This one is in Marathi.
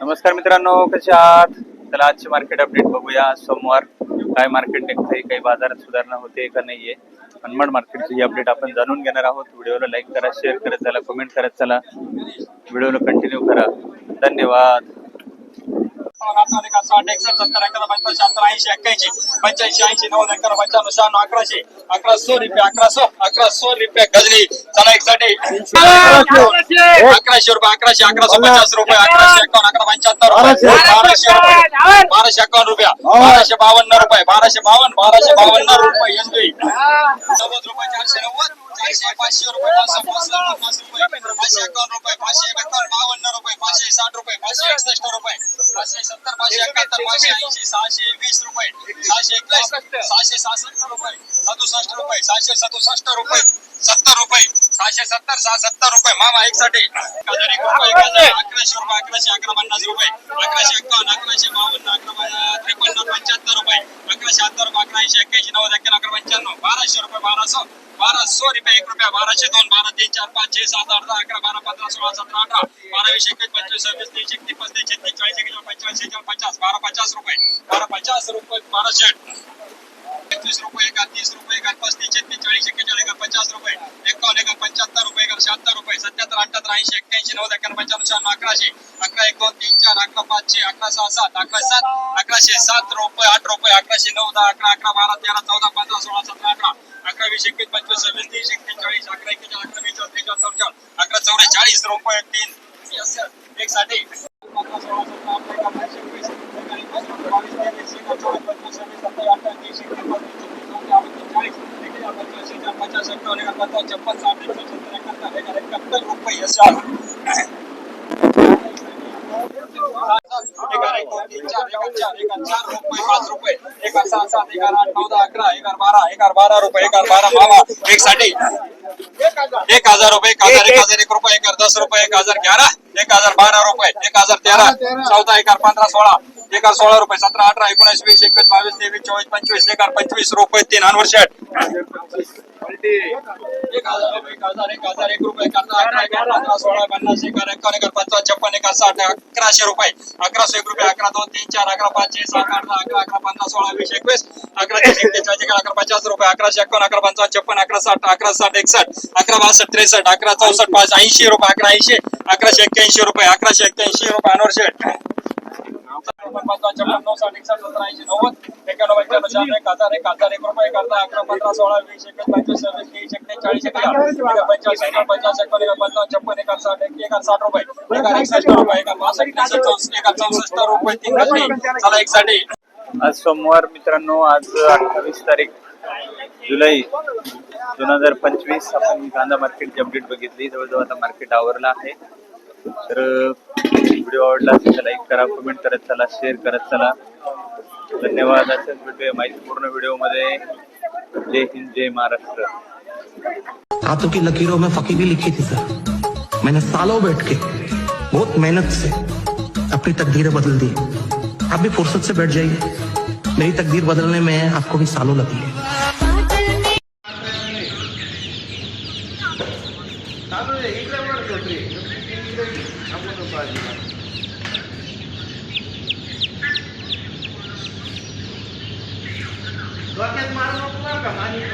नमस्कार मित्रांनो कसे आहात? चला आजचे मार्केट अपडेट बघूया. सोमवार काय मार्केट निघतंय काही बाजारात सुधारणा होते का नाहीये? मनमाड मार्केटची ही अपडेट आपण जाणून घेणार आहोत व्हिडिओला लाईक करा शेअर करत चला कमेंट करत चला. व्हिडिओला कंटिन्यू करा. धन्यवाद. साठ एकसष्ट सत्तर अकरा पंचावन्न शहात्तर ऐंशी एक्क्याऐंशी पंच्याऐंशी ऐंशी नव्वद अकरा पंच्याण्णव शहाण्णव अकराशे अकरा सो रुपये अकरा सो अकरा सो रुपये गजनी चला एक साठी अकराशे रुपये अकराशे अकराशे पचास रुपये अकराशे एकावन्न अकरा पंच्याहत्तर बाराशे रुपये बाराशे एकावन्न रुपया बाराशे बावन्न रुपये बाराशे बावन्न बाराशे बावन्न रुपये एस बी नव्वद रुपये चारशे नव्वद चारशे पाचशे रुपये पाचशे पन्नास रुपये पाचशे एकावन्न रुपये पाचशे एकावन्न बावन्न रुपये पाचशे साठ रुपये पाचशे एकसष्ट रुपये पाचशे सत्तर पाचशे एकाहत्तर पाचशे ऐंशी सहाशे वीस रुपये. सहाशे एकवीस सहाशे सहासष्ट रुपये. सदुसष्ट रुपये सहाशे सदुसष्ट रुपये. सत्तर रुपये. सहाशे सत्तर सहा सत्तर रुपये. मामा एक साठी हजार एक रुपये अकराशे रुपये अकराशे अकरा पन्नास रुपये. अकराशे एकावन्न अकराशे बावन्न अकरा त्रेपन्न पंच्याहत्तर रुपये. अकराशे अत्तर रुपये अकरा ऐंशी एक्क्याऐंशी नव्वद अकरा पंच्याण्णव. बाराशे रुपये बाराशे. बाराशे रुपये एक रुपया बाराशे दोन बारा तीन चार पाच छे सात आठ दहा अकरा बारा पंधरा सोळा सतरा अठरा बारा वीस एकवीस पंचवीस सव्वीस तीस एकतीस पस्तीस छत्तीस चाळीस एकशे पंचेचाळीस शेहेचाळीस पचास बारा पचास रुपये बारा पचास रुपये बाराशे एकवीस रुपये एका तीस रुपये एका पस्तीस छत्तीस चाळीस एकेचाळीस एका पचास रुपये एकावन्न एका पंच्याहत्तर रुपये एका शहात्तर रुपये सत्याहत्तर अठ्याहत्तर ऐंशी एक्क्याऐंशी नव्वद एकावन्न पंच्याण्णव शहाण्णव अकराशे अकरा एक दोन तीन चार अकरा पाचशे अकरा सहा सात अकरा सात अकराशे सात रुपये आठ रुपये अकराशे नऊ दहा अकरा अकरा बारा तेरा चौदा पंधरा सोळा सतरा अठरा अकरा वीस एकवीस पंचवीस सव्वीस तीस एकतीस चाळीस अकरा एक्केचाळीस अकरा बेचाळीस त्रेचाळीस चौचाळीस अकरा चौवेचाळीस रुपये तीन एक साठी अकरा सोळा सतरा अठरा एका पंचवीस एकवीस एकोणीस बावीस तेवीस एकवीस चोवीस पंचवीस सव्वीस सत्तावीस अठ्ठावीस तीस एकतीस बत्तीस छत्तीस सत्तावीस अठ्ठावीस चाळीस एकशे पचास एकावन्न एका रुपये एक दोन तीन चार एका चार एका चार रुपये पाच रुपये एका सहा सात एगार आठ नऊ दहा अकरा एगार बारा एगार बारा रुपये एकार बारा बाबा एक साठी एक हजार रुपये एक हजार एक हजार एक रुपये एक हजार दस रुपये एक हजार ग्यारह एक हजार बारा रुपये एक हजार तेरा चौदा एक हजार पंधरा सोळा एक हजार सोळा रुपये सतरा अठरा एकोणीस वीस एकवीस बावीस तेवीस चोवीस पंचवीस एक हजार पंचवीस रुपये तीन अनवर एक हजार एक हजार एक हजार एक रुपये अकरा सोळा पन्नास एक एकावन्न पंचावन्न छप्पन साठ अकराशे रुपये अकराशे एक रुपये अकरा दोन तीन चार अकरा पाच सात आठ दहा अकरा अकरा पन्नास सोळा वीस एकवीस अकरा अकरा पचास रुपये अकराशे एकावन्न अकरा पंचावन्न छप्पन अकरा साठ अकरा साठ एकसष्ट अकरा बासष्ट त्रेसष्ट अकरा चौसष्ट पाच ऐंशी रुपये अकरा ऐंशी अकराशे एक्क्याऐंशी रुपये अकराशे एक्क्याऐंशी रुपये अनवर शेट एक हजार एक हजार एक रुपये एक हजार अकरा पंधरा सोळा वीस एकवीस पंचवीस सव्वीस तीस एकवीस चाळीस एक हजार पंचाळीस एक पचास एकोण एक पंचावन्न छप्पन एक साठ एक एक साठ रुपये एक एकसष्ट रुपये एक बासष्ट एक चौसष्ट रुपये तीन घटने चला एक साठी. आज सोमवार मित्रांनो आज अठ्ठावीस तारीख जुलै दोन हजार पंचवीस आपण कांदा मार्केटची अपडेट बघितली. जवळजवळ आता मार्केट आवरला आहे. असेल तर लाईक करा कमेंट करत चला शेअर करत चला. धन्यवाद असेच भेटूया माहितीपूर्ण व्हिडिओमध्ये. जय हिंद, जय महाराष्ट्र. हाथों की लकीरों में फकीरी लिखी थी, सर। मैंने सालों बैठ के बहुत मेहनत से अपनी तकदीरें बदल दी। आप भी फुर्सत से बैठ जाइए। मेरी तकदीर बदलने में आपको भी सालों लगेंगे करतो ट्रेन आपण होतो अजिबात डोक्यात मार नको का आणि